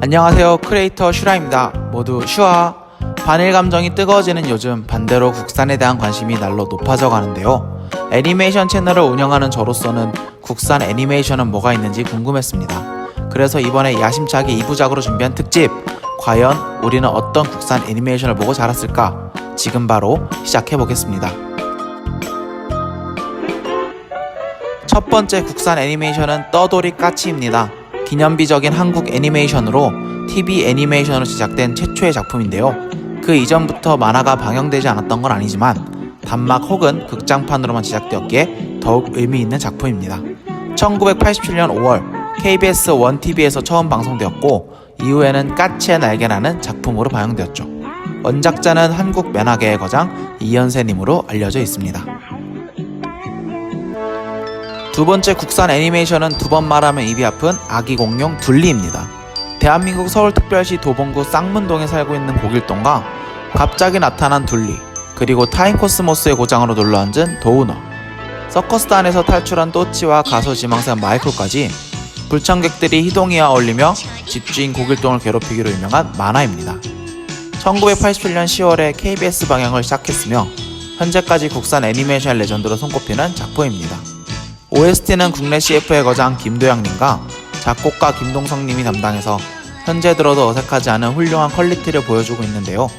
안녕하세요. 크리에이터 슈라입니다. 모두 슈아. 반일 감정이 뜨거워지는 요즘 반대로 국산에 대한 관심이 날로 높아져 가는데요. 애니메이션 채널을 운영하는 저로서는 국산 애니메이션은 뭐가 있는지 궁금했습니다. 그래서 이번에 야심차게 2부작으로 준비한 특집. 과연 우리는 어떤 국산 애니메이션을 보고 자랐을까? 지금 바로 시작해 보겠습니다. 첫 번째 국산 애니메이션은 떠돌이 까치입니다. 기념비적인 한국 애니메이션으로 TV 애니메이션으로 제작된 최초의 작품인데요. 그 이전부터 만화가 방영되지 않았던 건 아니지만 단막 혹은 극장판으로만 제작되었기에 더욱 의미 있는 작품입니다. 1987년 5월 KBS 1TV에서 처음 방송되었고 이후에는 까치의 날개라는 작품으로 방영되었죠. 원작자는 한국 만화계의 거장 이현세님으로 알려져 있습니다. 두 번째 국산 애니메이션은 두 번 말하면 입이 아픈 아기 공룡 둘리입니다. 대한민국 서울특별시 도봉구 쌍문동에 살고 있는 고길동과 갑자기 나타난 둘리, 그리고 타임코스모스의 고장으로 눌러앉은 도우너, 서커스단에서 탈출한 또치와 가수 지망생 마이클까지 불청객들이 희동이와 어울리며 집주인 고길동을 괴롭히기로 유명한 만화입니다. 1987년 10월에 KBS 방영을 시작했으며 현재까지 국산 애니메이션 레전드로 손꼽히는 작품입니다. OST는 국내 CF의 거장 김도영님과 작곡가 김동성님이 담당해서 현재 들어도 어색하지 않은 훌륭한 퀄리티를 보여주고 있는데요.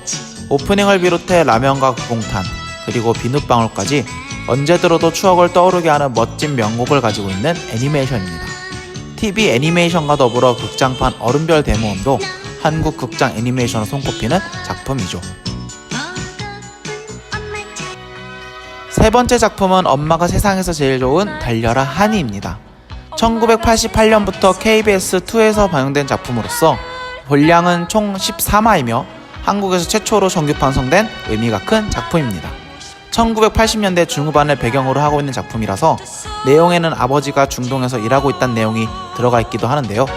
오프닝을 비롯해 라면과 구공탄 그리고 비눗방울까지 언제 들어도 추억을 떠오르게 하는 멋진 명곡을 가지고 있는 애니메이션입니다. TV 애니메이션과 더불어 극장판 얼음별 대모험도 한국 극장 애니메이션으로 손꼽히는 작품이죠. 세 번째 작품은 엄마가 세상에서 제일 좋은 달려라 하니입니다. 1988년부터 KBS2에서 방영된 작품으로서 분량은 총 14화이며 한국에서 최초로 정규 방송된 의미가 큰 작품입니다. 1980년대 중후반을 배경으로 하고 있는 작품이라서 내용에는 아버지가 중동에서 일하고 있다는 내용이 들어가 있기도 하는데요.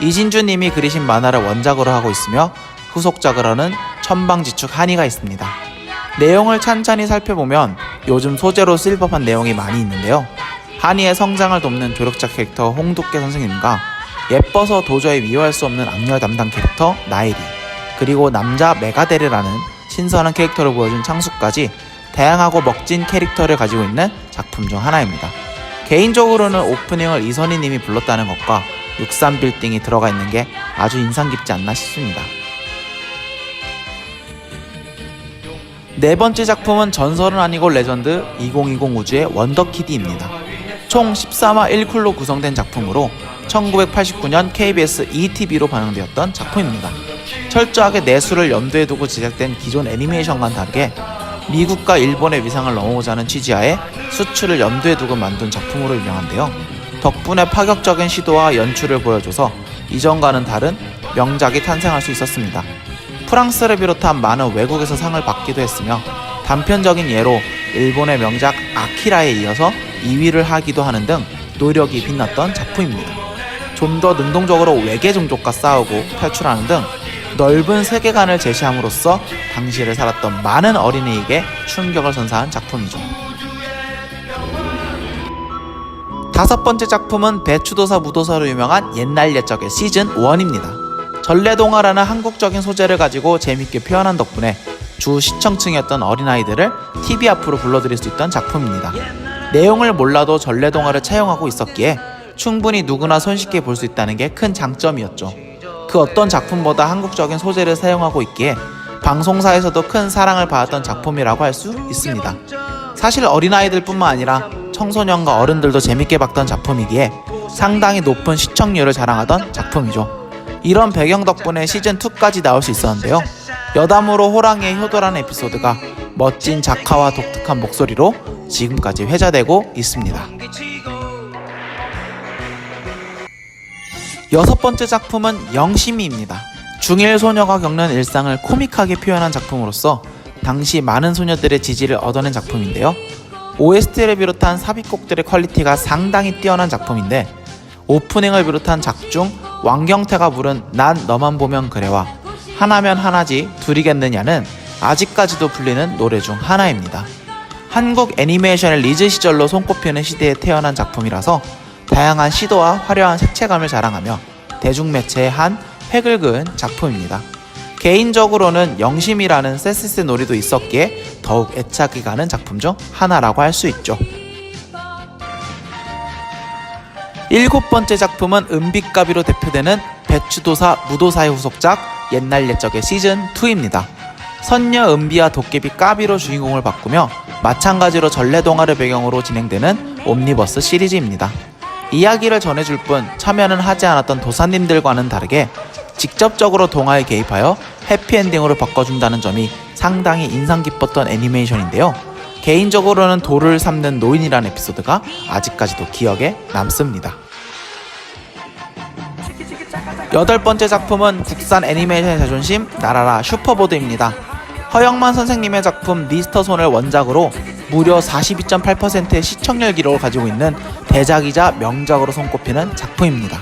이진주 님이 그리신 만화를 원작으로 하고 있으며 후속작을 하는 천방지축 한이가 있습니다. 내용을 찬찬히 살펴보면 요즘 소재로 쓰일 법한 내용이 많이 있는데요. 한이의 성장을 돕는 조력자 캐릭터 홍두깨 선생님과 예뻐서 도저히 미워할 수 없는 악녀 담당 캐릭터 나일이 그리고 남자 메가데르라는 신선한 캐릭터를 보여준 창수까지 다양하고 멋진 캐릭터를 가지고 있는 작품 중 하나입니다. 개인적으로는 오프닝을 이선희 님이 불렀다는 것과 63빌딩이 들어가 있는 게 아주 인상 깊지 않나 싶습니다. 네 번째 작품은 전설은 아니고 레전드 2020 우주의 원더키디입니다. 총 13화 1쿨로 구성된 작품으로 1989년 KBS ETV로 방영되었던 작품입니다. 철저하게 내수를 염두에 두고 제작된 기존 애니메이션과는 다르게 미국과 일본의 위상을 넘어오자는 취지하에 수출을 염두에 두고 만든 작품으로 유명한데요. 덕분에 파격적인 시도와 연출을 보여줘서 이전과는 다른 명작이 탄생할 수 있었습니다. 프랑스를 비롯한 많은 외국에서 상을 받기도 했으며 단편적인 예로 일본의 명작 아키라에 이어서 2위를 하기도 하는 등 노력이 빛났던 작품입니다. 좀 더 능동적으로 외계 종족과 싸우고 탈출하는 등 넓은 세계관을 제시함으로써 당시를 살았던 많은 어린이에게 충격을 선사한 작품이죠. 다섯 번째 작품은 배추도사 무도사로 유명한 옛날 옛적의 시즌 1입니다. 전래동화라는 한국적인 소재를 가지고 재밌게 표현한 덕분에 주 시청층이었던 어린아이들을 TV 앞으로 불러들일 수 있던 작품입니다. 내용을 몰라도 전래동화를 차용하고 있었기에 충분히 누구나 손쉽게 볼 수 있다는 게 큰 장점이었죠. 그 어떤 작품보다 한국적인 소재를 사용하고 있기에 방송사에서도 큰 사랑을 받았던 작품이라고 할 수 있습니다. 사실 어린아이들뿐만 아니라 청소년과 어른들도 재밌게 봤던 작품이기에 상당히 높은 시청률을 자랑하던 작품이죠. 이런 배경 덕분에 시즌2까지 나올 수 있었는데요. 여담으로 호랑이의 효도라는 에피소드가 멋진 작화와 독특한 목소리로 지금까지 회자되고 있습니다. 여섯 번째 작품은 영심이입니다. 중일 소녀가 겪는 일상을 코믹하게 표현한 작품으로서 당시 많은 소녀들의 지지를 얻어낸 작품인데요. OST를 비롯한 삽입곡들의 퀄리티가 상당히 뛰어난 작품인데 오프닝을 비롯한 작중 왕경태가 부른 난 너만 보면 그래와 하나면 하나지 둘이겠느냐는 아직까지도 불리는 노래 중 하나입니다. 한국 애니메이션의 리즈 시절로 손꼽히는 시대에 태어난 작품이라서 다양한 시도와 화려한 색채감을 자랑하며 대중매체의 한 획을 그은 작품입니다. 개인적으로는 영심이라는 세스스 놀이도 있었기에 더욱 애착이 가는 작품 중 하나라고 할 수 있죠. 일곱 번째 작품은 은빛가비로 대표되는 배추도사 무도사의 후속작 옛날 옛적의 시즌 2입니다. 선녀 은비와 도깨비 까비로 주인공을 바꾸며 마찬가지로 전래동화를 배경으로 진행되는 옴니버스 시리즈입니다. 이야기를 전해줄 뿐 참여는 하지 않았던 도사님들과는 다르게 직접적으로 동화에 개입하여 해피엔딩으로 바꿔준다는 점이 상당히 인상 깊었던 애니메이션인데요. 개인적으로는 돌을 삶는 노인이라는 에피소드가 아직까지도 기억에 남습니다. 여덟 번째 작품은 국산 애니메이션의 자존심 나라라 슈퍼보드입니다. 허영만 선생님의 작품 미스터 손을 원작으로 무려 42.8%의 시청률 기록을 가지고 있는 대작이자 명작으로 손꼽히는 작품입니다.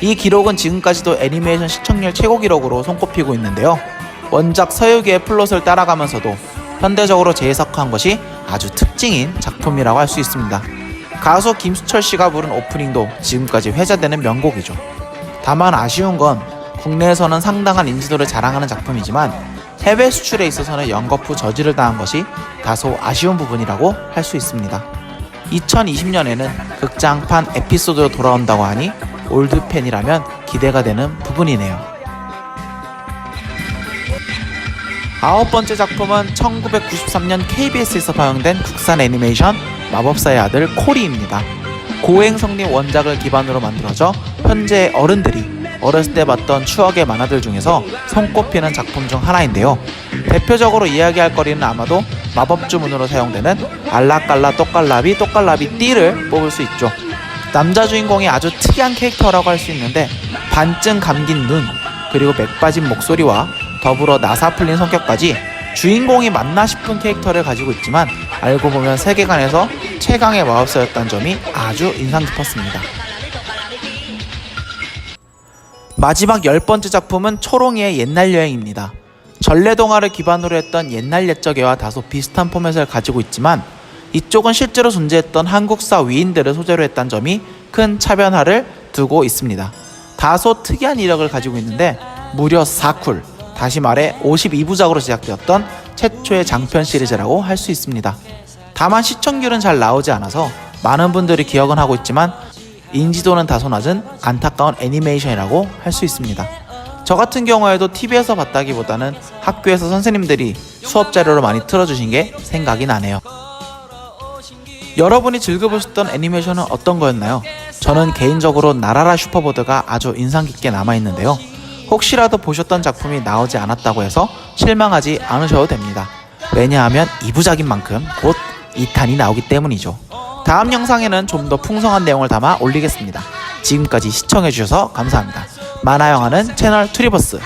이 기록은 지금까지도 애니메이션 시청률 최고 기록으로 손꼽히고 있는데요. 원작 서유기의 플롯을 따라가면서도 현대적으로 재해석한 것이 아주 특징인 작품이라고 할 수 있습니다. 가수 김수철 씨가 부른 오프닝도 지금까지 회자되는 명곡이죠. 다만 아쉬운 건 국내에서는 상당한 인지도를 자랑하는 작품이지만 해외 수출에 있어서는 연거푸 저지를 당한 것이 다소 아쉬운 부분이라고 할 수 있습니다. 2020년에는 극장판 에피소드로 돌아온다고 하니 올드팬이라면 기대가 되는 부분이네요. 아홉 번째 작품은 1993년 KBS에서 방영된 국산 애니메이션 마법사의 아들 코리입니다. 고행성님 원작을 기반으로 만들어져 현재 어른들이 어렸을 때 봤던 추억의 만화들 중에서 손꼽히는 작품 중 하나인데요. 대표적으로 이야기할 거리는 아마도 마법 주문으로 사용되는 알라깔라 똑깔라비 똑깔라비 띠를 뽑을 수 있죠. 남자 주인공이 아주 특이한 캐릭터라고 할 수 있는데 반쯤 감긴 눈 그리고 맥 빠진 목소리와 더불어 나사 풀린 성격까지 주인공이 맞나 싶은 캐릭터를 가지고 있지만 알고 보면 세계관에서 최강의 마법사였다는 점이 아주 인상 깊었습니다. 마지막 열 번째 작품은 초롱이의 옛날 여행입니다. 전래동화를 기반으로 했던 옛날 옛적애와 다소 비슷한 포맷을 가지고 있지만 이쪽은 실제로 존재했던 한국사 위인들을 소재로 했다는 점이 큰 차변화를 두고 있습니다. 다소 특이한 이력을 가지고 있는데 무려 4쿨, 다시 말해 52부작으로 제작되었던 최초의 장편 시리즈라고 할 수 있습니다. 다만 시청률은 잘 나오지 않아서 많은 분들이 기억은 하고 있지만 인지도는 다소 낮은 안타까운 애니메이션이라고 할 수 있습니다. 저 같은 경우에도 TV에서 봤다기보다는 학교에서 선생님들이 수업 자료로 많이 틀어주신 게 생각이 나네요. 여러분이 즐겨보셨던 애니메이션은 어떤 거였나요? 저는 개인적으로 나라라 슈퍼보드가 아주 인상 깊게 남아있는데요. 혹시라도 보셨던 작품이 나오지 않았다고 해서 실망하지 않으셔도 됩니다. 왜냐하면 2부작인 만큼 곧 2탄이 나오기 때문이죠. 다음 영상에는 좀 더 풍성한 내용을 담아 올리겠습니다. 지금까지 시청해주셔서 감사합니다. 만화영화는 채널 투리버스